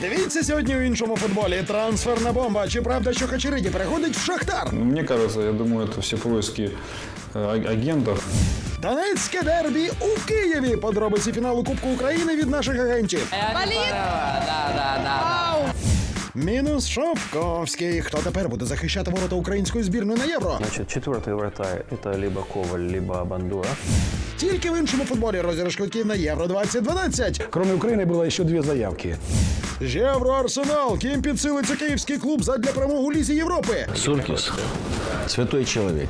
Дивіться сьогодні у іншому футболі. Трансферна бомба. Чи правда, що Хачериді переходить в Шахтар? Мені Мне кажется, я думаю, это все поиски э, а- агентов. Донецьке дербі у Києві. Подробиці фіналу Кубку України від наших агентів. Мінус Шовковський. Хто тепер буде захищати ворота української збірної на євро? Значит, четвертый вратарь – это либо Коваль, либо Бандура. Тільки в іншому футболі розіграш квитків на євро 2012. Кроме Украины было еще две заявки. Євро Арсенал. Ким підсилиться київський клуб задля перемогу у Лізі Європи. Суркис – святой человек.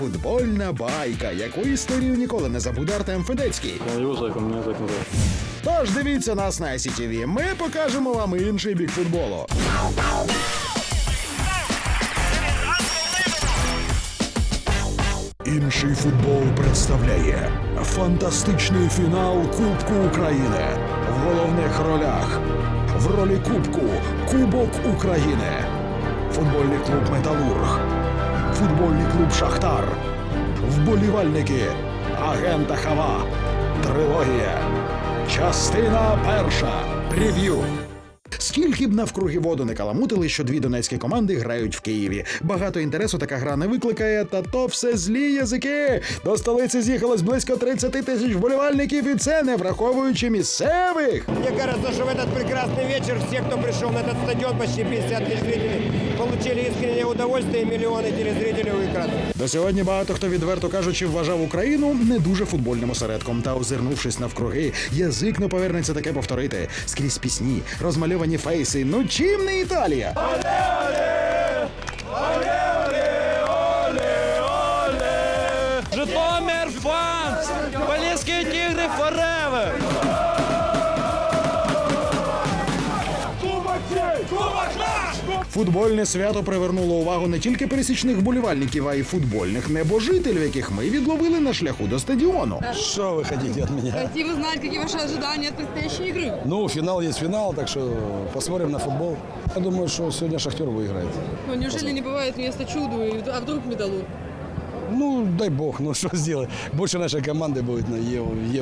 Футбольна байка, яку історію ніколи не забуде Артем Федецький. Зайка, меня так называют. Тож дивіться нас на ICTV. Ми покажемо вам інший бік футболу. Інший футбол представляє фантастичний фінал Кубку України. В головних ролях в ролі Кубку Кубок України. Футбольний клуб Металург Футбольний клуб Шахтар. Вболівальники. Агента Хава. Трилогія. Частина перша. Прев'ю. Скільки б навкруги воду не каламутили, що дві донецькі команди грають в Києві. Багато інтересу така гра не викликає, та то все злі язики. До з'їхалось близько 30 тисяч вболівальників, і це не враховуючи місцевих. Мне кажется, что в этот прекрасный вечер все, кто пришел на этот стадион, почти 50 тысяч зрителей, получили искреннее удовольствие мільйони телезрителів телезрителей у экрана. До сьогодні багато хто відверто кажучи вважав Україну не дуже футбольним осередком. Та озирнувшись навкруги, язик не повернеться таке повторити скрізь пісні, розмальовані фейси. Ну чим не Італія? Житомир Футбольне свято привернуло увагу не тільки пересічних вболівальників, а й футбольних небожителів, яких ми відловили на шляху до стадіону. Что вы хотите от меня? Хотим узнать, какие ваши ожидания от предстоящей игры. Ну, финал есть финал, так что посмотрим на футбол. Я думаю, что сегодня Шахтер выиграет. Ну, неужели не бывает места чуду, и- а вдруг металлург? Ну, дай бог, ну что сделать. Больше нашей команды будет на Ев-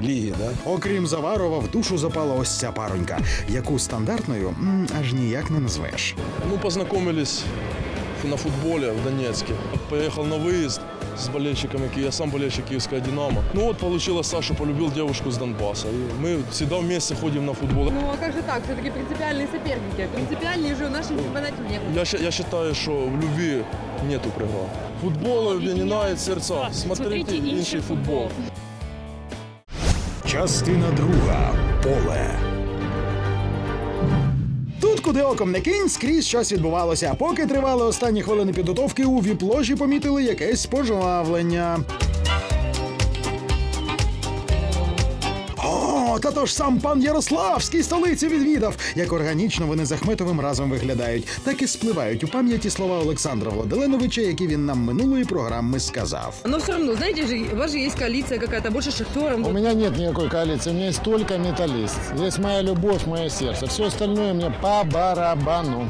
Евролиге, да? Окрім Заварова, в душу запала ось ця паронька, яку стандартною м, аж ніяк не назвеш. Ну, познакомились на футболе в Донецке. Поехал на выезд с болельщиками, Ки- я сам болельщик киевского «Динамо». Ну вот получилось, Саша полюбил девушку с Донбасса. И мы всегда вместе ходим на футбол. Ну, а как же так? Все-таки принципиальные соперники. Принципиальнее же в нашем чемпионате нет. Я, ща- я считаю, что в любви нету преград. Футбол объединяет сердца. Смотрите інший футбол. Частина друга поле. Тут, куди оком не кинь, скрізь щось відбувалося. Поки тривали останні хвилини підготовки, у віпложі помітили якесь пожвавлення. Та то ж сам пан Ярославський столицю відвідав. Як органічно вони з Ахметовим разом виглядають, так і спливають у пам'яті слова Олександра Владиленовича, які він нам минулої програми сказав. Но все равно, знаете же, у вас же есть коалиция какая-то, больше шахтером. У меня нет никакой коалиции, у меня есть только металлист. Здесь моя любовь, мое сердце. Все остальное мне по барабану.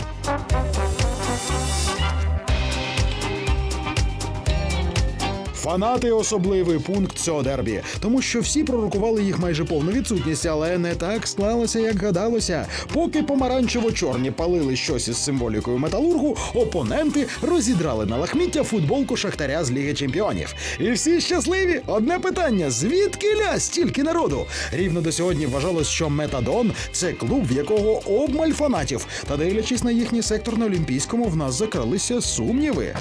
Фанати особливий пункт цього дербі, тому що всі пророкували їх майже повну відсутність, але не так склалося, як гадалося. Поки помаранчево-чорні палили щось із символікою металургу, опоненти розідрали на лахміття футболку шахтаря з Ліги Чемпіонів. І всі щасливі. Одне питання: звідки ля стільки народу? Рівно до сьогодні вважалось, що Метадон це клуб, в якого обмаль фанатів. Та дивлячись на їхній сектор на Олімпійському, в нас закралися сумніви.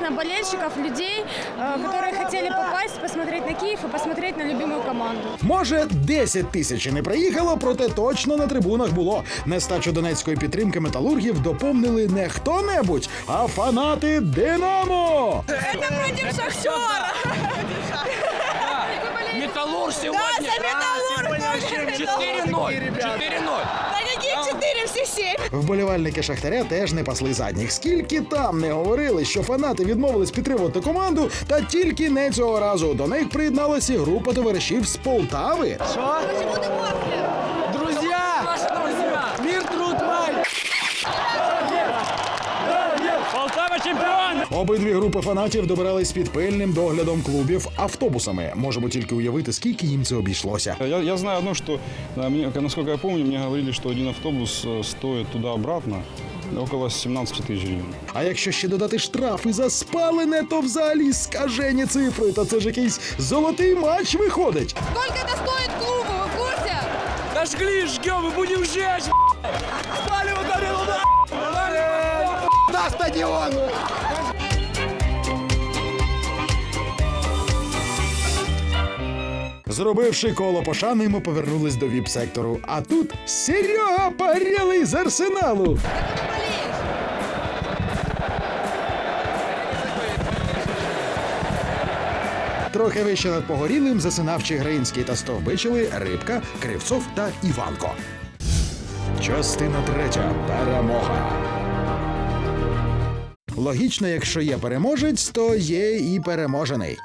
естественно, болельщиков, людей, э, которые хотели попасть, посмотреть на Киев и посмотреть на любимую команду. Може, 10 тисяч і не приїхало, проте точно на трибунах було. Нестачу донецької підтримки металургів доповнили не хто-небудь, а фанати Динамо. Це против Шахтера. Металург сегодня. Да, за Металлург. 4-0. 4-0. 207. Вболівальники Шахтаря теж не пасли задніх. Скільки там не говорили, що фанати відмовились підтримувати команду, та тільки не цього разу до них приєдналася група товаришів з Полтави. Що? Це буде Обидві групи фанатів добирались під пильним доглядом клубів автобусами. Можемо тільки уявити, скільки їм це обійшлося. Я, я знаю одно, что, да, мне, насколько я помню, мне говорили, что один автобус э, стоит туда-обратно около 17 тысяч гривен. А якщо ще додати штрафи за спалене, то взагалі скажені цифри. Та це ж якийсь золотий матч виходить. Сколько это стоит клубу, вы в курсе? Дожгли, жгем и будем сжечь! Спали ударил, На стадион! Зробивши коло пошани, ми повернулись до віп-сектору. А тут Серега Парєлий з арсеналу. Трохи вище над погорілим засинав Чигиринський та стовбичили Рибка, Кривцов та Іванко. Частина третя. Перемога. Логічно, якщо є переможець, то є і переможений.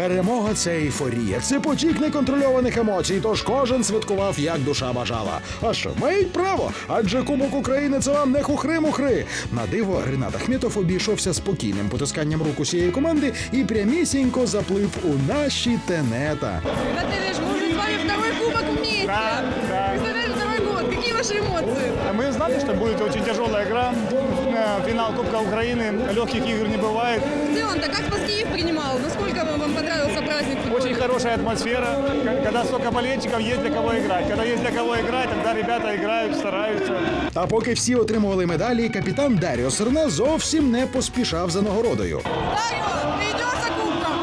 Перемога це ейфорія, це потік неконтрольованих емоцій, тож кожен святкував, як душа бажала. А що, мають право? Адже Кубок України це вам не хухри-мухри. На диво, Ренат Ахметов обійшовся спокійним потисканням рук усієї команди і прямісінько заплив у наші тенета. Когда ты видишь, мы уже с вами второй кубок вместе. Да, да. Представляешь, второй год. Какие ваши эмоции? Мы знали, что будет очень тяжелая игра. Э, Финал Кубка Украины. Легких игр не бывает. В целом-то как вас Киев принимал? Насколько вам вам понравился праздник футбольный? Очень хорошая атмосфера. К- Когда столько болельщиков, есть для кого играть. Когда есть для кого играть, тогда ребята играют, стараются. Та поки всі отримували медалі, капітан Даріо Серна зовсім не поспішав за нагородою. Дарио, ты идешь за кубком?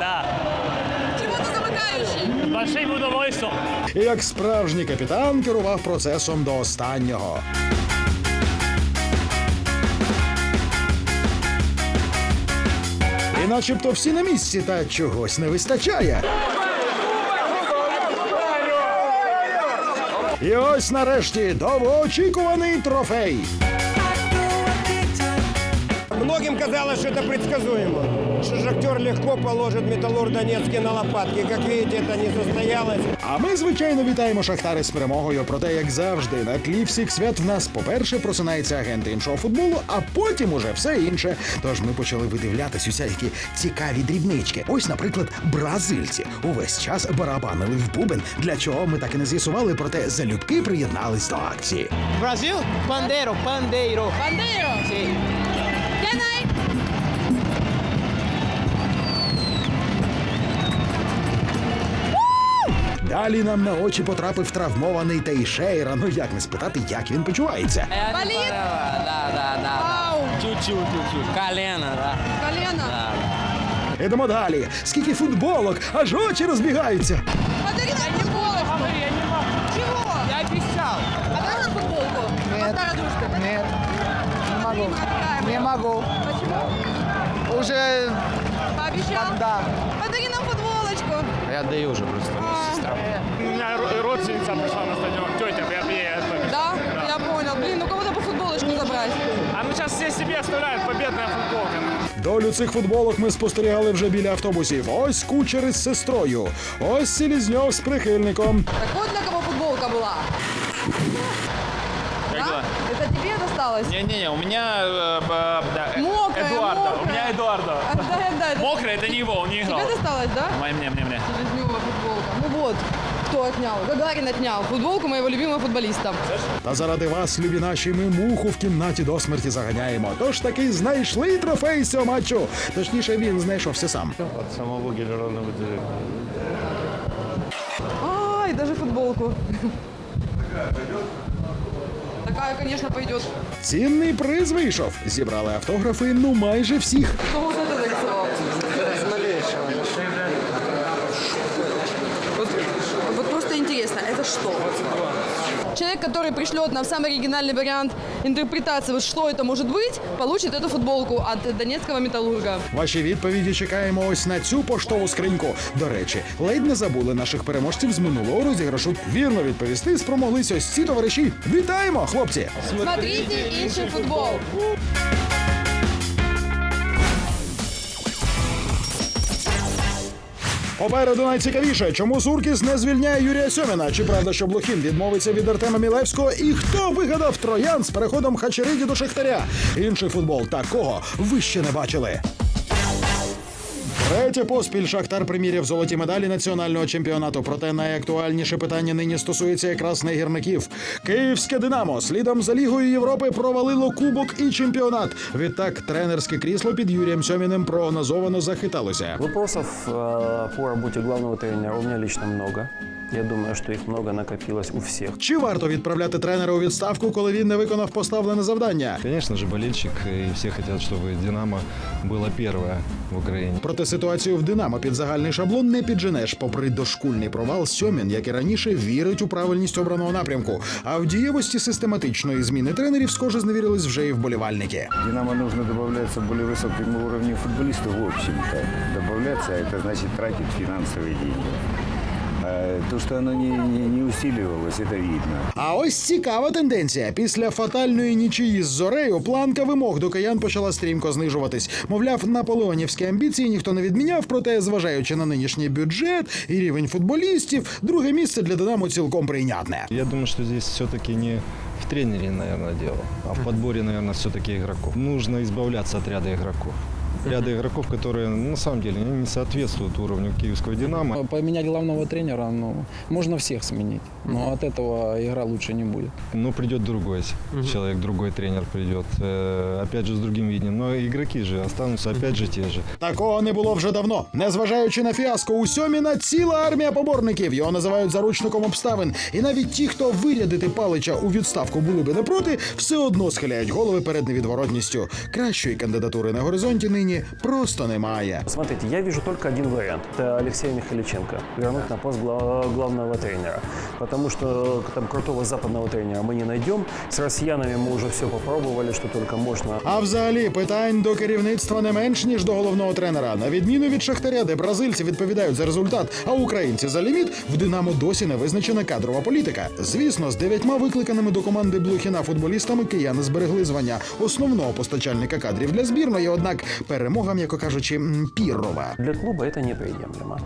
Да, Чего ты замыкающий? большим удовольствием. І як справжній капітан керував процесом до останнього. Начебто всі на місці, та чогось не вистачає. І ось нарешті довгоочікуваний трофей. Многим казалось, що це предсказуемо. Что Шахтер легко положит Металлург Донецкий на лопатки. Как видите, это не состоялось. А ми, звичайно, вітаємо Шахтари з перемогою. Проте, як завжди, на тлі всіх свят в нас, по-перше, просинається агент іншого футболу, а потім уже все інше. Тож ми почали видивлятись усякі цікаві дрібнички. Ось, наприклад, бразильці увесь час барабанили в бубен, для чого ми так і не з'ясували, проте залюбки приєднались до акції. Бразил? Пандейро, пандейро. Бандеро! Далі нам на очі потрапив травмований Тейшейра. Ну як не спитати, як він почувається. Болит? Да, да, да. Ау! Чуть-чуть, чуть-чуть. Колено, да. Колено? Ідемо далі. Скільки футболок, аж очі розбігаються. Подари нам футболку! Чего? Я обещал. Подари нам футболку? Нет. дружка. Нет, не могу. Не могу. Почему? Уже Пообещал? да. Подари нам футболочку. Я отдаю уже просто. А, У меня ро- родственница пришла на стадион. Тетя, я ей отправлю. Да? Я понял. Блин, ну кого-то бы футболочку забрать. А ну сейчас все себе оставляют победная футболка. Долю цих футболок ми спостерігали вже біля автобусів. Ось кучер із сестрою. Ось Селізньов з прихильником. Так вот для кого футболка была. Да? Это тебе досталось? Не-не-не, у меня Мокрая, Эдуарда. мокрая. У меня Эдуарда. Отдай, отдай. Это Мокрый, это не его, он не играл. Тебе досталось, да? Мне, мне, мне, Вот, кто отнял? Гагарин отнял. Футболку моего любимого футболиста. Та заради вас, любі наші, ми муху в кімнаті до смерті заганяємо. Тож таки знайшли трофей цього матчу. Точніше, він знайшовся сам. От самого гелеронового директора. Ай, даже футболку. Такая, конечно, пойдет. Цінний приз вийшов. Зібрали автографи ну майже всіх. Кто вот это нарисовал? Вот, вот просто интересно, это что? Человек, который пришлет нам самый оригинальный вариант интерпретации, вот что это может быть, получит эту футболку от донецкого металлурга. Ваші відповіді чекаємо ось на цю поштову скриньку. До речі, ледь не забули наших переможців з минулого розіграшу. Вірно відповісти спромоглися ось ці товариші. Вітаємо, хлопці! Смотрите інший футбол. Попереду найцікавіше, чому Суркіс не звільняє Юрія Сьоміна? Чи правда, що Блохін відмовиться від Артема Мілевського? І хто вигадав троян з переходом Хачериді до Шахтаря? Інший футбол такого ви ще не бачили. Третє поспіль Шахтар приміряв золоті медалі національного чемпіонату. Проте найактуальніше питання нині стосується якраз негірників. Київське Динамо слідом за Лігою Європи провалило кубок і чемпіонат. Відтак тренерське крісло під Юрієм Сьоміним прогнозовано захиталося. Вопросов э, по работе главного тренера у меня лично много. Я думаю, что их много накопилось у всех. Чи варто відправляти тренера у відставку, коли він не виконав поставлене завдання? Конечно же, болельщик и все хотят, чтобы «Динамо» было первое в Украине. Проте ситуацію в Динамо під загальний шаблон не підженеш. Попри дошкульний провал, Сьомін, як і раніше, вірить у правильність обраного напрямку. А в дієвості систематичної зміни тренерів схоже зневірились вже і вболівальники. Динамо нужно добавляться более высокому уровню футболистов, в общем-то. Добавляться, это значит тратить финансовые деньги. А То, что оно не, не, не усиливалось, это видно. А ось цікава тенденція. Після фатальної нічиї з зорею планка вимог до киян почала стрімко знижуватись. Мовляв, наполеонівські амбіції ніхто не відміняв, проте, зважаючи на нинішній бюджет і рівень футболістів, друге місце для Динамо цілком прийнятне. Я думаю, что здесь все-таки не в тренере, наверное, дело, а в подборе, наверное, все-таки игроков. Нужно избавляться от ряда игроков Ряда игроков, которые ну, на самом деле не соответствуют уровню киевского «Динамо». Поменять главного тренера, ну, можно всех сменить, но от этого игра лучше не будет. Но придет другой человек, другой тренер придет, э, опять же с другим видением. Но игроки же останутся опять же те же. Такого не було вже давно. Незважаючи на фіаско у Сьоміна, ціла армія поборників його називають заручником обставин. І навіть ті, хто вирядити палича у відставку були би не проти, все одно схиляють голови перед невідворотністю. Кращої кандидатури на горизонті нині просто немає. Смотрите, я вижу только один вариант. Это Алексея Михаличенко. Вернуть на пост гла- главного тренера. Потому что там крутого западного тренера мы не найдем. С россиянами мы уже все попробовали, что только можно. А взагалі питань до керівництва не менш ніж до головного тренера. На відміну від Шахтаря, де бразильці відповідають за результат, а українці за ліміт, в Динамо досі не визначена кадрова політика. Звісно, з дев'ятьма викликаними до команди Блухіна футболістами кияни зберегли звання основного постачальника кадрів для збірної. Однак перемога, м'яко кажучи, м, піррова. Для клуба это неприемлемо.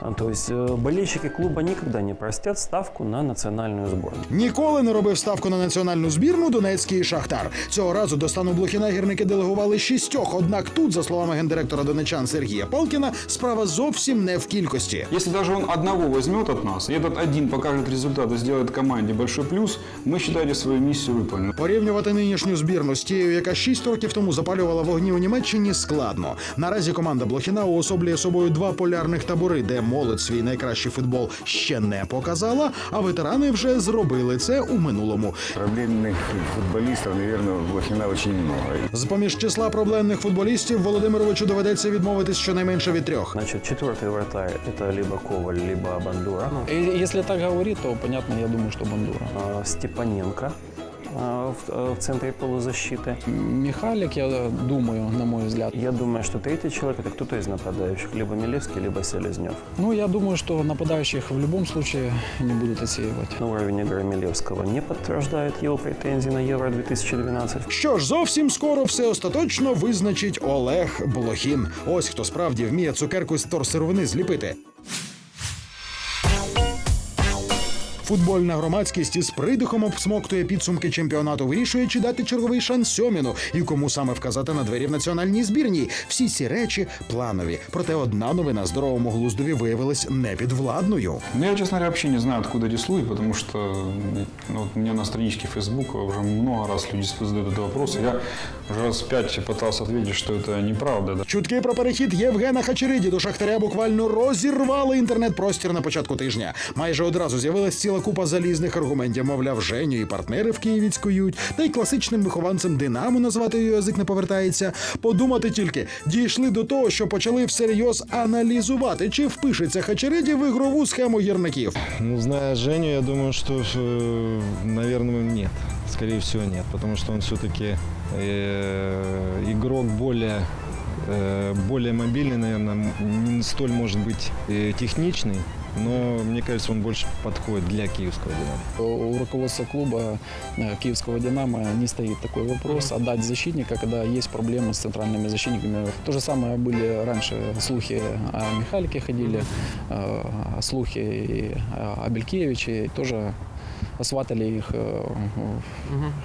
А, То есть э, болельщики клуба никогда не простят ставку на национальную сборную. Ніколи не робив ставку на національну збірну Донецький Шахтар. Цього разу до стану Блохіна гірники делегували шістьох. Однак тут, за словами гендиректора донечан Сергія Палкіна, справа зовсім не в кількості. Если даже он одного возьмет от нас, и этот один покажет результат и сделает команде большой плюс, мы считаете свою миссию выполненной. Порівнювати нинішню збірну з тією, яка шість років тому запалювала вогні у Німеччині, складно. Наразі команда Блохіна уособлює собою два полярних табори, де молодь свій найкращий футбол ще не показала, а ветерани вже зробили це у минулому. Проблемных футболистов, наверное, у Блохина очень много. З поміж числа проблемних футболістів Володимировичу доведеться відмовитись щонайменше від трьох. Значит, четвертый вратарь это либо Коваль, либо Бандура. Ну, И если так говорить, то понятно, я думаю, что Бандура. а, Степаненко а, в, а, в центре полузащиты. Михалик, я думаю, на мой взгляд. Я думаю, что третий человек это кто-то из нападающих, либо Милевский, либо Селезнев. Ну, я думаю, что нападающих в любом случае не будут отсеивать. Но уровень игры Милевского не подтверждает его претензии на Евро-2012. Що ж, зовсім скоро все остаточно визначить Олег Блохін. Ось хто справді вміє цукерку з торсировини зліпити. Футбольна громадськість із придихом обсмоктує підсумки чемпіонату, вирішує, чи дати черговий шанс Сьоміну і кому саме вказати на двері в національній збірній. Всі ці речі планові. Проте одна новина здоровому глуздові виявилась непідвладною. Ну, я, честно говоря, вообще не знаю, откуда эти слухи, потому что ну, вот мне на страничке Фейсбука уже много раз люди задают этот вопрос. и Я уже раз пять пытался ответить, что это неправда. Да. Чутки про перехід Євгена Хачериді до Шахтаря буквально розірвали інтернет-простір на початку тижня. Майже одразу з'явилась ціла купа залізних аргументів. Мовляв, Женю і партнери в Києві цькують, та й класичним вихованцем Динамо назвати його язик не повертається. Подумати тільки, дійшли до того, що почали всерйоз аналізувати, чи впишеться Хачериді в ігрову схему гірників. Ну, зная Женю, я думаю, что, э, наверное, нет. Скорее всего, нет. Потому что он все-таки игрок более, э, более мобильный, наверное, не столь, может быть, э, техничный. Но мне кажется, он больше подходит для киевского «Динамо». У руководства клуба э, киевского «Динамо» не стоит такой вопрос отдать защитника, когда есть проблемы с центральными защитниками. То же самое были раньше слухи о Михалике ходили, э, слухи и о Белькевиче, и тоже осватали их э,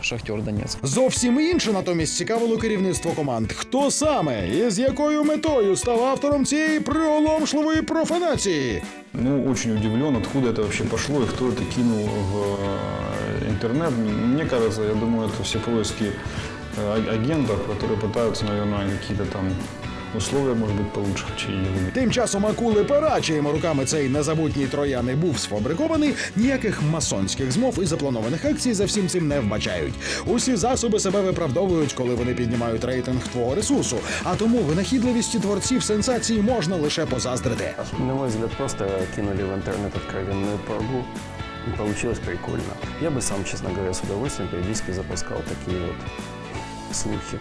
в Шахтер Донецк. Зовсім інше натомість цікавило керівництво команд. Хто саме і з якою метою став автором цієї приголомшливої профанації? Ну, очень удивлен, откуда это вообще пошло и кто это кинул в э, интернет. Мне кажется, я думаю, это все поиски э, а- агентов, которые пытаются, наверное, какие-то там условия, может быть, получше, чем я Тим часом акули пера, чиїми руками цей незабутній трояний був сфабрикований, ніяких масонських змов і запланованих акцій за всім цим не вбачають. Усі засоби себе виправдовують, коли вони піднімають рейтинг твого ресурсу. А тому винахідливісті творців сенсації можна лише позаздрити. На мой взгляд, просто кинули в интернет откровенную поргу. И получилось прикольно. Я бы сам, честно говоря, с удовольствием периодически запускал такие вот слухи.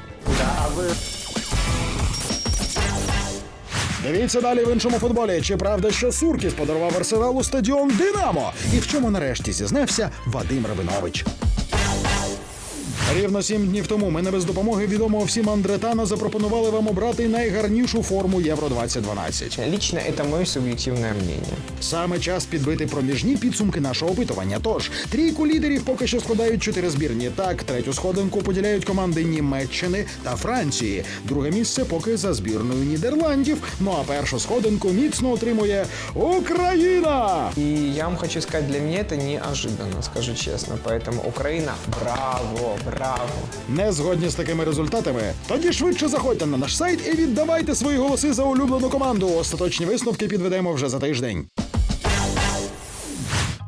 Дивіться далі в іншому футболі. Чи правда, що Суркіс подарував арсеналу стадіон Динамо? І в чому нарешті зізнався Вадим Рабинович? Рівно сім днів тому ми не без допомоги відомого всім Андретана запропонували вам обрати найгарнішу форму Євро 2012. Лично это мое субъективное мнение. Саме час підбити проміжні підсумки нашого опитування. Тож трійку лідерів поки що складають чотири збірні. Так, третю сходинку поділяють команди Німеччини та Франції. Друге місце поки за збірною Нідерландів. Ну а першу сходинку міцно отримує Україна. И я вам хочу сказать, для меня это неожиданно, скажу честно. Поэтому Украина, браво, браво. Не згодні з такими результатами? Тоді швидше заходьте на наш сайт і віддавайте свої голоси за улюблену команду. Остаточні висновки підведемо вже за тиждень.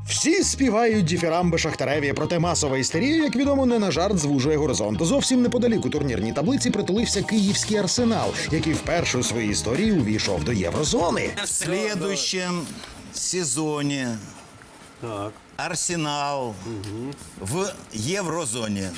Всі співають діфірамби Шахтареві, проте масова істерія, як відомо, не на жарт звужує горизонт. Зовсім неподалік у турнірній таблиці притулився київський арсенал, який вперше у своїй історії увійшов до єврозони. В следующем сезоне Арсенал в еврозоне.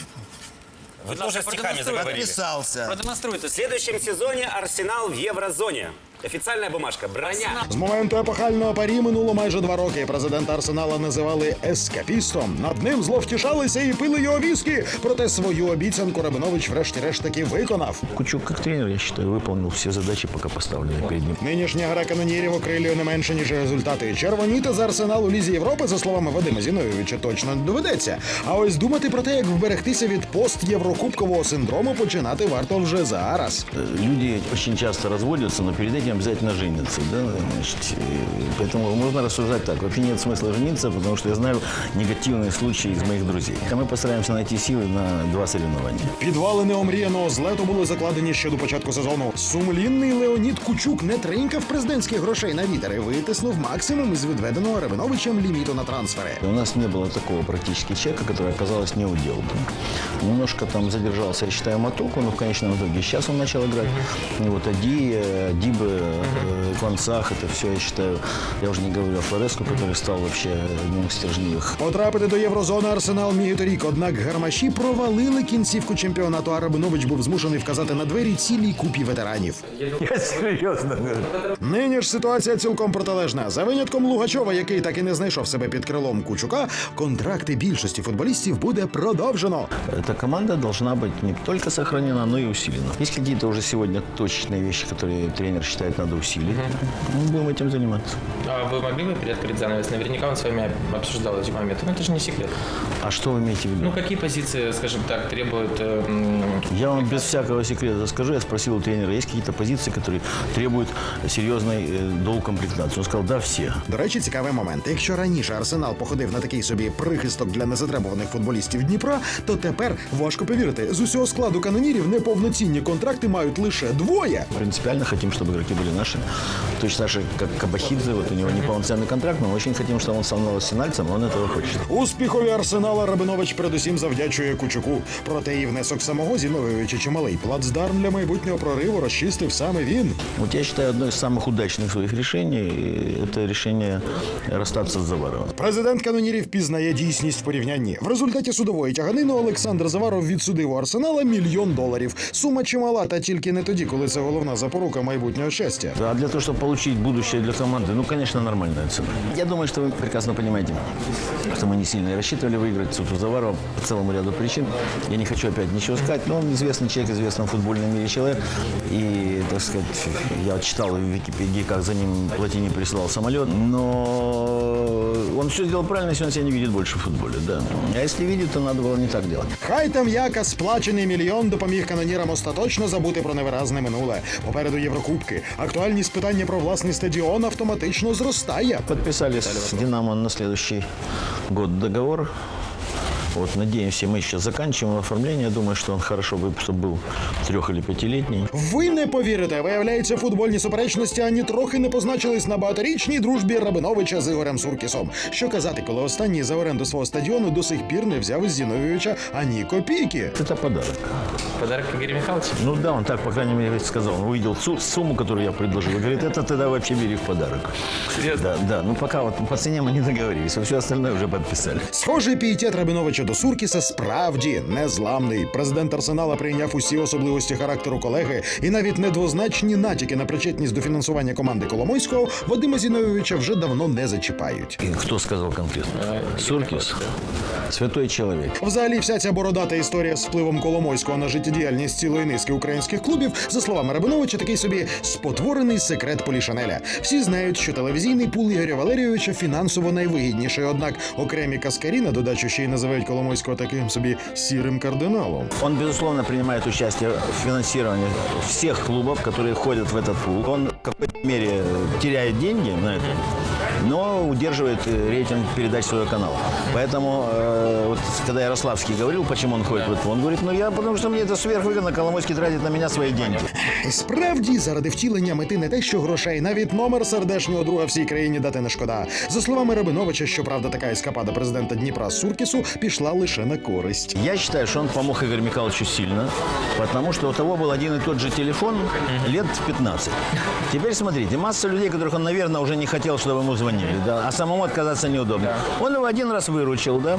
Вы тоже стихами заговорили. Подписался. Продемонструйте. В следующем сезоне Арсенал в еврозоне. Официальная бумажка. Броня. З моменту епохального парі минуло майже два роки. Президента Арсенала називали ескапістом. Над ним зловтішалися і пили його віскі. Проте свою обіцянку Рабинович врешті-решт таки виконав. Кучук, как тренер, я считаю, выполнил все задачи, пока поставленные перед ним. Нинішня гра канонірів окрилює не менше, ніж результати. Червоніти за арсенал у Лізі Європи, за словами Вадима Зіновича, точно не доведеться. А ось думати про те, як вберегтися від пост-єврокубкового синдрому, починати варто вже зараз. Э, Люди очень часто разводятся, но перед этим обязательно женятся. Да? Значит, и поэтому можно рассуждать так. Вообще нет смысла жениться, потому что я знаю негативные случаи из моих друзей. А мы постараемся найти силы на два соревнования. Підвалини омріяного злету були закладені ще до початку сезону. Сумлінний Леонід Кучук не тринькав президентських грошей на вітер і витиснув максимум із відведеного Рабиновичем ліміту на трансфери. У нас не было такого практически чека, который оказалось не удел. Да? Немножко там задержался, я считаю, Матоку, но в конечном итоге сейчас он начал играть. И вот Ади, э, Дибы, э, Кванцах, это все, я считаю, я уже не говорю о Флореску, который стал вообще одним из стержневых. Потрапити до єврозони Арсенал міг і торік, однак гармаші провалили кінцівку чемпіонату. А Рабинович був змушений вказати на двері цілій купі ветеранів. Я серьезно говорю. Нині ж ситуація цілком протилежна. За винятком Лугачова, який так і не знайшов себе під крилом Кучука, контракти більшості футболістів буде продовжено. Эта команда должна быть не только сохранена, но и усилена. Есть какие-то уже сегодня точечные вещи, которые тренер считает надо усилить. Мы будем этим заниматься. А вы могли бы приоткрыть занавес? Наверняка он с вами обсуждал эти моменты. Ну, это же не секрет. А что вы имеете в виду? Ну, какие позиции, скажем так, требуют... э, м, Я вам без всякого секрета скажу, я спросил у тренера, есть какие-то позиции, которые требуют серьезной э, доукомплектации? Он сказал, да, все. До речі, цікавий момент. Якщо раніше Арсенал походив на такий собі прихисток для незатребуваних футболістів Дніпра, то тепер важко повірити, з усього складу канонірів неповноцінні контракти мають лише двоє. Принципиально хотим, чтобы игроки были наши. Точно так же, как Кабахидзе, вот у него неполноценный контракт, но мы очень хотим, чтобы он стал арсенальцем, он этого хочет. Успіхові Арсенала Рабинович передусім завдячує Кучуку. Проте і внесок самого Зіновійовича чималий. Плацдарм для майбутнього прориву розчистив саме він. Вот я считаю, одно из самых удачных своих решений – это решение расстаться с Заваровым. Президент канонірів пізнає дійсність в порівнянні. В результаті судової тяганини Олександр Заваров відсудив у Арсенала мільйон доларів. Сума чимала, та тільки не тоді, коли це головна запорука майбутнього щастя. А для того, чтобы получить будущее для команды, ну, конечно, нормальная цена. Я думаю, что вы прекрасно понимаете, что мы не сильно и рассчитывали выиграть суд у Заварова по целому ряду причин. Я не хочу опять ничего сказать, но он известный человек, известный в футбольном мире человек. И, так сказать, я читал в Википедии, как за ним Платини прислал самолет, но он все сделал правильно, если он себя не видит больше в футболе, да. А если видит, то надо было не так делать. Хай там яка сплачений мільйон допоміг канонірам остаточно забути про невиразне минуле. Попереду Єврокубки. Актуальність питання про власний стадіон автоматично зростає. Підписали з «Динамо» на следующий год договор. Вот, надеемся, мы сейчас заканчиваем оформление. Думаю, что он хорошо бы, чтобы был трех- или пятилетний. Ви не повірите, виявляється, футбольні суперечності ані трохи не позначились на багаторічній дружбі Рабиновича з Ігорем Суркісом. Що казати, коли останній за оренду свого стадіону до сих пір не взяв із Зіновійовича ані копійки. Это подарок. Подарок Игоря Михайловича? Ну да, он так, по крайней мере, сказал. Он увидел су- сумму, которую я предложил. И говорит, это тогда вообще бери в подарок. Серьезно? Да, да. Ну пока вот по цене мы не договорились, а все остальное уже подписали. Схожий пієтет Рабиновича до Суркіса справді незламний. Президент Арсенала прийняв усі особливості характеру колеги і навіть недвозначні натяки на причетність до фінансування команди Коломойського Вадима Зіновійовича вже давно не зачіпають. И кто сказал конкретно? Суркис. Святой человек. Взагалі, вся ця бородата історія з впливом Коломойського на життєдіяльність цілої низки українських клубів, за словами Рабиновича, такий собі спотворений секрет Полішанеля. Всі знають, що телевізійний пул Ігоря Валерійовича фінансово найвигідніший. Однак окремі каскарі на додачу ще й називають Коломойського таким собі сірим кардиналом. Он, безусловно, принимает участие в финансировании всех клубов, которые входят в этот пул. Он в какой-то мере теряет деньги на это, но удерживает э, рейтинг передач своего канала. Поэтому, э, вот, когда Ярославский говорил, почему он ходит в этот пул, он говорит, ну я, потому что мне это сверхвыгодно, Коломойский тратит на меня свои деньги. Справді, заради втілення мети не те, що грошей, навіть номер сердешнього друга всій країні дати не шкода. За словами Рабиновича, щоправда, така ескапада президента Дніпра Суркісу пішла лише на користь. Я считаю, что он помог Игорю Михайловичу сильно, потому что у того был один и тот же телефон лет в 15. Теперь смотрите, масса людей, которых он, наверное, уже не хотел, чтобы ему звонили, да, а самому отказаться неудобно. Он его один раз выручил, да.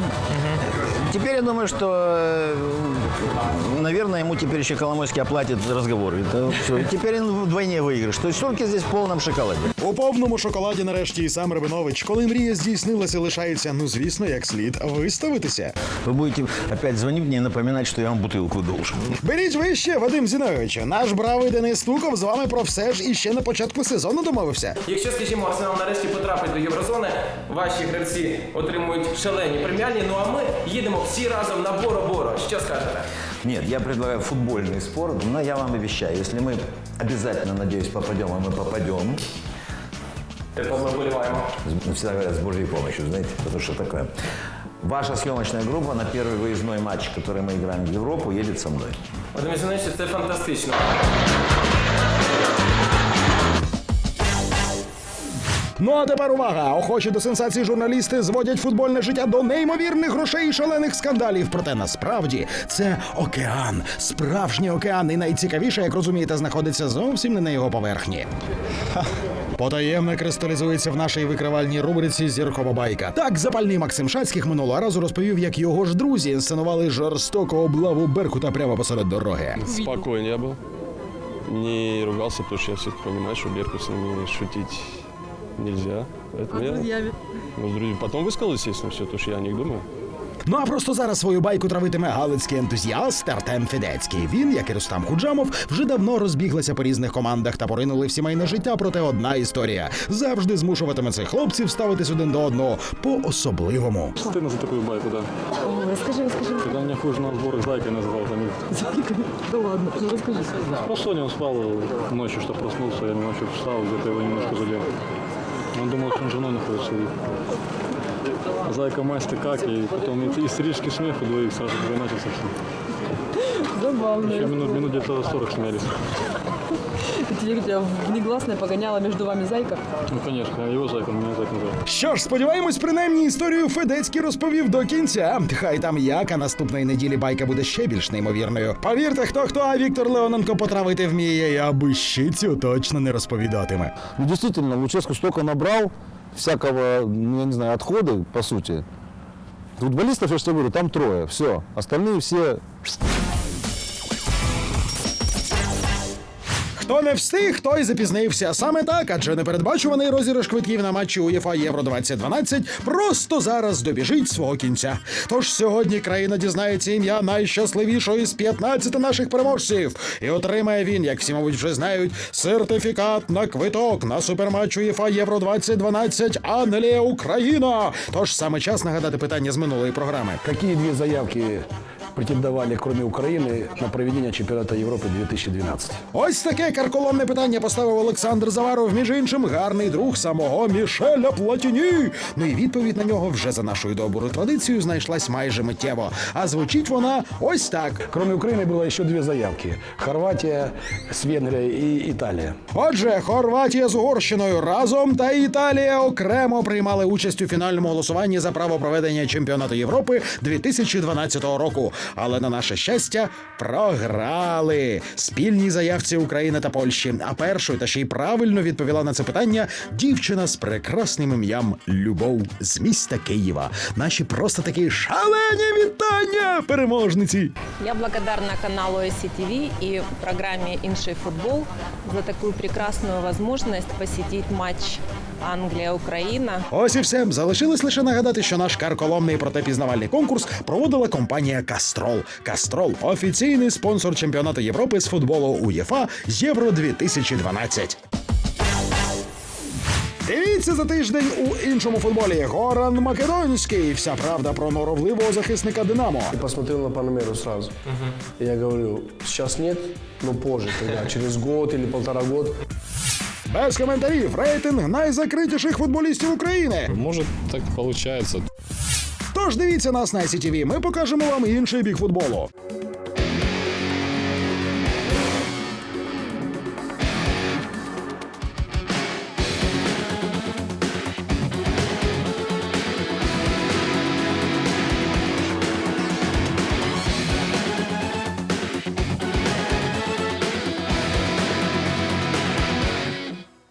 Теперь я думаю, что, э, наверное, ему теперь еще Коломойский оплатит разговор. Это все. И теперь он вдвойне выигрыш. То есть Сурки здесь в полном шоколаде. У повному шоколаді нарешті і сам Рабинович. Коли мрія здійснилася, лишається, ну звісно, як слід виставитися. Вы будете опять звонить мне и напоминать, что я вам бутылку должен. Беріть вище, Вадим Зінович. Наш бравий Денис Стуков з вами про все ж іще на початку сезону домовився. Якщо, скажімо, Арсенал нарешті потрапить до Єврозони, ваші гравці отримують шалені преміальні, ну а ми їдемо всі разом на Боро-Боро. Що скажете? Нет, я предлагаю футбольный спорт, но я вам обещаю, если мы обязательно, надеюсь, попадем, а мы попадем, Так ми вболіваємо. с- всегда говорят, с Божьей помощью, знаете, потому что такое. Ваша съемочная группа на первый выездной матч, который мы играем в Европу, едет со мной. Вадим Зінович, це фантастично. Ну а тепер увага! Охочі до сенсації журналісти зводять футбольне життя до неймовірних грошей і шалених скандалів. Проте насправді це океан, справжній океан, і найцікавіше, як розумієте, знаходиться зовсім не на його поверхні. Потаємне кристалізується в нашій викривальній рубриці Зіркова байка. Так, запальний Максим Шацьких минулого разу розповів, як його ж друзі інсценували жорстоку облаву Беркута прямо посеред дороги. Спокойно я был. Не ругался, потому что я все-таки понимаю, что Берку с ними шутить нельзя. Поэтому я, ну, с друзьями. Потом высказал, естественно, все, то, что я о них думаю. Ну а просто зараз свою байку травитиме галицький ентузіаст Артем Федецький. Він, як і Рустам Худжамов, вже давно розбіглися по різних командах та поринули в сімейне життя. Проте одна історія завжди змушуватиме цих хлопців ставитись один до одного по особливому. Стыдно за такую байку, да. Расскажи, расскажи. Когда меня хуже на сборах зайкой называл, там Да ладно, ну расскажи. Просто не спал ночью, что проснулся, я ночью встал, где-то его немножко задел. Он думал, что он женой находится. И Зайка Масти как, и потом и стрижки смех у двоих сразу начался. Забавно. Еще минут, минут где-то 40 смеялись. Тебя внегласное погоняла между вами зайка. Ну, конечно, его зайка, он меня зайка называл. Що ж, сподіваємось, принаймні історію Федецький розповів до кінця. Хай там як, а наступної неділі байка буде ще більш неймовірною. Повірте, хто хто, а Віктор Леоненко потравити вміє, і аби щицю точно не розповідатиме. Ну, действительно, Луческу столько набрал всякого, ну, я не знаю, отхода, по сути. Футболистов, я что говорю, там трое, все. Остальные все Хто не встиг, той запізнився. Саме так, адже непередбачуваний розіграш квитків на матчі УЄФА Євро 2012 просто зараз добіжить свого кінця. Тож сьогодні країна дізнається ім'я найщасливішого із 15 наших переможців. І отримає він, як всі, мабуть, вже знають, сертифікат на квиток на суперматч УЄФА Євро 2012 Англія Україна. Тож саме час нагадати питання з минулої програми. Какие две заявки претендовали, кроме Украины, на проведение чемпионата Европы 2012? Ось таке карколомне питання поставив Олександр Заваров, між іншим, гарний друг самого Мішеля Платіні. Ну і відповідь на нього вже за нашою доброю традицією знайшлась майже миттєво. А звучить вона ось так. Кроме Украины было еще две заявки. Хорватия с Венгрией и Италия. Отже, Хорватія з Угорщиною разом та Італія окремо приймали участь у фінальному голосуванні за право проведення чемпіонату Європи 2012 року. Але на наше щастя програли спільній заявці України та Польщі. А першою та ще й правильно відповіла на це питання дівчина з прекрасним ім'ям Любов з міста Києва. Наші просто такі шалені вітання, переможниці. Я благодарна каналу ICTV и программе «Инший футбол» за такую прекрасную возможность посетить матч Англия-Украина. Ось і все. Залишилось лише нагадати, що наш карколомний проте пізнавальний конкурс проводила компанія Кастрол. Кастрол офіційний спонсор чемпіонату Європи з футболу УЄФА Євро 2012. Дивіться за тиждень у іншому футболі. Горан Македонський. Вся правда про норовливого захисника Динамо. И посмотрел на Панамеру сразу. И я говорю, сейчас нет, но позже, когда через год или полтора года. Без коментарів рейтинг найзакритіших футболістів України. Може, так виходить. Тож дивіться нас на ICTV, Ми покажемо вам інший бік футболу.